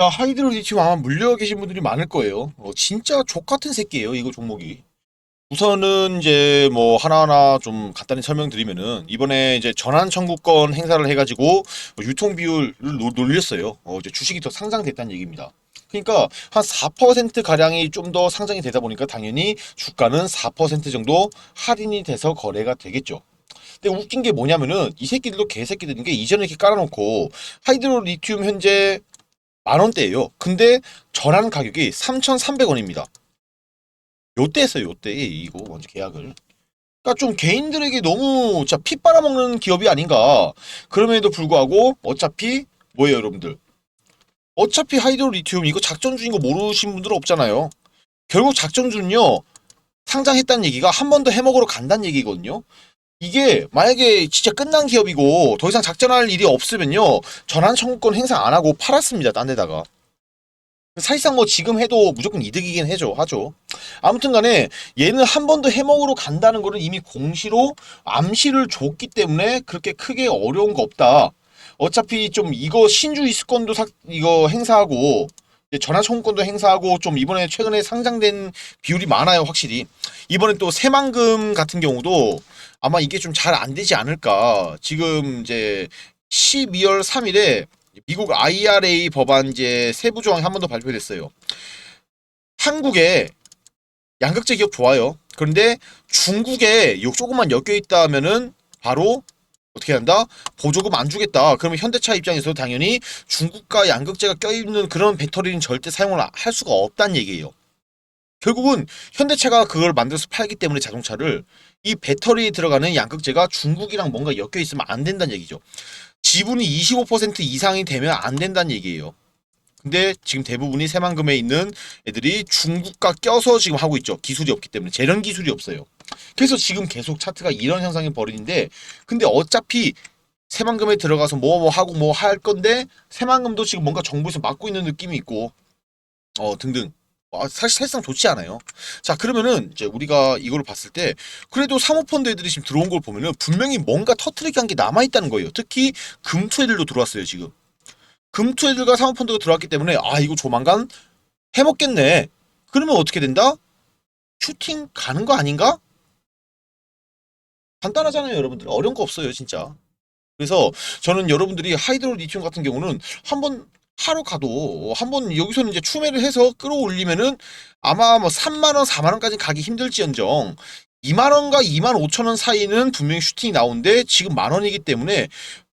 자, 하이드로 리튬 아마 물려 계신 분들이 많을 거예요. 어, 진짜 족 같은 새끼예요, 이거 종목이. 우선은 이제 뭐 하나하나 좀 간단히 설명드리면은 이번에 이제 전환 청구권 행사를 해가지고 유통 비율을 노- 놀렸어요. 어, 이제 주식이 더 상장됐다는 얘기입니다. 그러니까 한 4% 가량이 좀 더 상장이 되다 보니까 당연히 주가는 4% 정도 할인이 돼서 거래가 되겠죠. 근데 웃긴 게 뭐냐면은 이 새끼들도 개새끼들인 게 이전에 이렇게 깔아놓고 하이드로 리튬 현재 만 원대예요. 근데 전환 가격이 3,300원입니다. 요때 했어요. 요때 이거 먼저 계약을. 그러니까 좀 개인들에게 너무 진짜 피 빨아먹는 기업이 아닌가. 그럼에도 불구하고 어차피 뭐예요, 여러분들? 어차피 하이드로 리튬 이거 작전주인 거 모르신 분들 없잖아요. 결국 작전주는요. 상장했다는 얘기가 한 번 더 해먹으러 간다는 얘기거든요. 이게 만약에 진짜 끝난 기업이고 더 이상 작전할 일이 없으면요. 전환 청구권 행사 안 하고 팔았습니다. 딴 데다가. 사실상 뭐 지금 해도 무조건 이득이긴 해죠. 하죠. 아무튼 간에 얘는 한 번 더 해먹으러 간다는 거는 이미 공시로 암시를 줬기 때문에 그렇게 크게 어려운 거 없다. 어차피 좀 이거 신주 이스권도 사, 이거 행사하고 이제 전화 청구권도 행사하고 좀 이번에 최근에 상장된 비율이 많아요. 확실히. 이번에 또 새만금 같은 경우도 아마 이게 좀 잘 안 되지 않을까. 지금 이제 12월 3일에 미국 IRA 법안 이제 세부 조항이 한 번 더 발표됐어요. 한국에 양극재 기업 좋아요. 그런데 중국에 요 조금만 엮여 있다면은 바로 어떻게 한다? 보조금 안 주겠다. 그러면 현대차 입장에서 당연히 중국과 양극재가 껴있는 그런 배터리는 절대 사용을 할 수가 없다는 얘기예요. 결국은 현대차가 그걸 만들어서 팔기 때문에 자동차를 이 배터리에 들어가는 양극재가 중국이랑 뭔가 엮여 있으면 안 된다는 얘기죠. 지분이 25% 이상이 되면 안 된다는 얘기예요. 근데 지금 대부분이 새만금에 있는 애들이 중국과 껴서 지금 하고 있죠. 기술이 없기 때문에 재련 기술이 없어요. 그래서 지금 계속 차트가 이런 현상이 벌어지는데 근데 어차피 새만금에 들어가서 뭐 뭐 하고 뭐 할 건데 새만금도 지금 뭔가 정부에서 막고 있는 느낌이 있고 어 등등 아, 사실 사실상 좋지 않아요. 자 그러면은 이제 우리가 이걸 봤을 때 그래도 사모펀드 애들이 지금 들어온 걸 보면은 분명히 뭔가 터트리기 한 게 남아 있다는 거예요. 특히 금투 애들도 들어왔어요 지금. 금투 애들과 사모펀드가 들어왔기 때문에 아 이거 조만간 해먹겠네. 그러면 어떻게 된다? 슈팅 가는 거 아닌가? 간단하잖아요, 여러분들. 어려운 거 없어요, 진짜. 그래서 저는 여러분들이 하이드로 리튬 같은 경우는 한번 하러 가도 한번 여기서는 이제 추매를 해서 끌어올리면은 아마 뭐 3만 원, 4만 원까지 가기 힘들지언정 2만 원과 2만 5천 원 사이는 분명히 슈팅이 나오는데 지금 만 원이기 때문에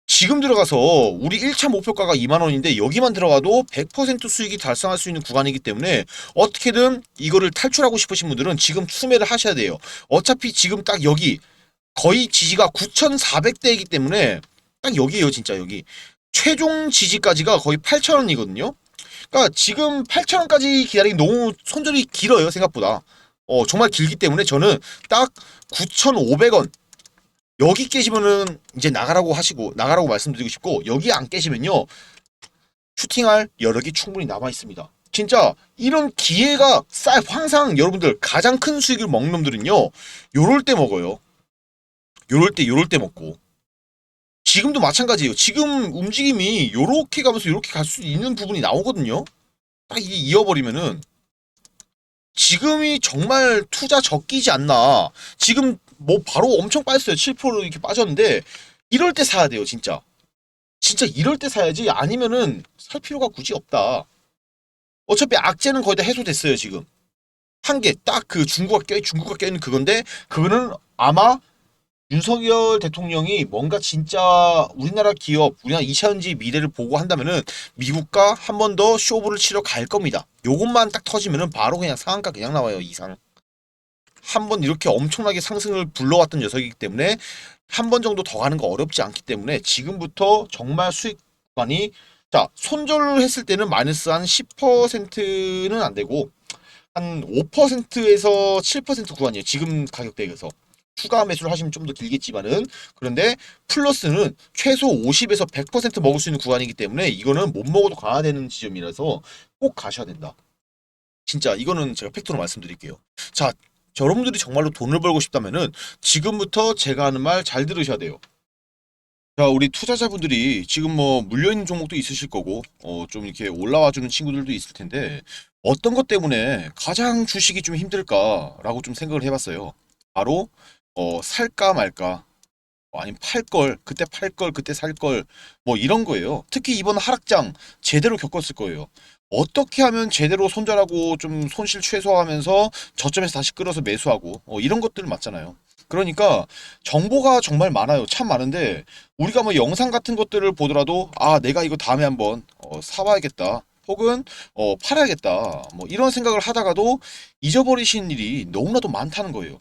지금 들어가서 우리 1차 목표가가 2만 원인데 여기만 들어가도 100% 수익이 달성할 수 있는 구간이기 때문에 어떻게든 이거를 탈출하고 싶으신 분들은 지금 추매를 하셔야 돼요. 어차피 지금 딱 여기 거의 지지가 9,400대이기 때문에 딱 여기에요, 진짜 여기. 최종 지지까지가 거의 8,000원이거든요. 그러니까 지금 8,000원까지 기다리기 너무 손절이 길어요, 생각보다. 어, 정말 길기 때문에 저는 딱 9,500원 여기 깨시면은 이제 나가라고 하시고 나가라고 말씀드리고 싶고 여기 안 깨시면요 슈팅할 여력이 충분히 남아 있습니다. 진짜 이런 기회가 쌀 항상 여러분들 가장 큰 수익을 먹는 놈들은요 요럴 때 먹어요. 요럴 때 요럴 때 먹고 지금도 마찬가지예요. 지금 움직임이 요렇게 가면서 요렇게 갈 수 있는 부분이 나오거든요. 딱 이게 이어버리면은 지금이 정말 투자 적기지 않나. 지금 뭐 바로 엄청 빠졌어요. 7% 이렇게 빠졌는데 이럴 때 사야 돼요, 진짜. 진짜 이럴 때 사야지 아니면은 살 필요가 굳이 없다. 어차피 악재는 거의 다 해소됐어요, 지금. 한 개 딱 그 중국과 껴 중국과 껴 있는 그건데 그거는 아마 윤석열 대통령이 뭔가 진짜 우리나라 기업, 우리나라 2차전지 미래를 보고 한다면은 미국과 한 번 더 쇼부를 치러 갈 겁니다. 요것만 딱 터지면은 바로 그냥 상한가 그냥 나와요, 이상. 한 번 이렇게 엄청나게 상승을 불러왔던 녀석이기 때문에 한 번 정도 더 가는 거 어렵지 않기 때문에 지금부터 정말 수익 구간이 자, 손절을 했을 때는 마이너스 한 10%는 안 되고 한 5%에서 7% 구간이에요. 지금 가격대에서. 추가 매수를 하시면 좀 더 길겠지만은 그런데 플러스는 최소 50에서 100% 먹을 수 있는 구간이기 때문에 이거는 못 먹어도 강화되는 지점이라서 꼭 가셔야 된다. 진짜 이거는 제가 팩트로 말씀드릴게요. 자, 여러분들이 정말로 돈을 벌고 싶다면은 지금부터 제가 하는 말 잘 들으셔야 돼요. 자, 우리 투자자분들이 지금 뭐 물려있는 종목도 있으실 거고, 어, 좀 이렇게 올라와 주는 친구들도 있을 텐데, 어떤 것 때문에 가장 주식이 좀 힘들까라고 좀 생각을 해봤어요. 바로, 어, 살까 말까, 어, 아니면 팔 걸, 그때 팔 걸, 그때 살 걸, 뭐 이런 거예요. 특히 이번 하락장 제대로 겪었을 거예요. 어떻게 하면 제대로 손절하고 좀 손실 최소화하면서 저점에서 다시 끌어서 매수하고, 어, 이런 것들 맞잖아요. 그러니까 정보가 정말 많아요. 참 많은데, 우리가 뭐 영상 같은 것들을 보더라도 아 내가 이거 다음에 한번 어, 사봐야겠다 혹은 어, 팔아야겠다 뭐 이런 생각을 하다가도 잊어버리신 일이 너무나도 많다는 거예요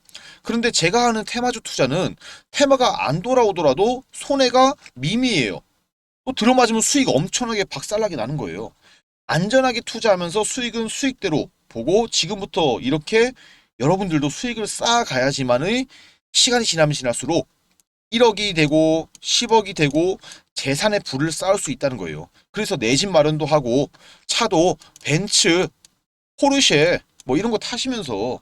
그런데 제가 하는 테마주 투자는 테마가 안 돌아오더라도 손해가 미미해요. 또 들어맞으면 수익 엄청나게 박살나게 나는 거예요. 안전하게 투자하면서 수익은 수익대로 보고 지금부터 이렇게 여러분들도 수익을 쌓아가야지만의 시간이 지나면 지날수록 1억이 되고 10억이 되고 재산의 부를 쌓을 수 있다는 거예요. 그래서 내 집 마련도 하고 차도 벤츠, 포르쉐 뭐 이런 거 타시면서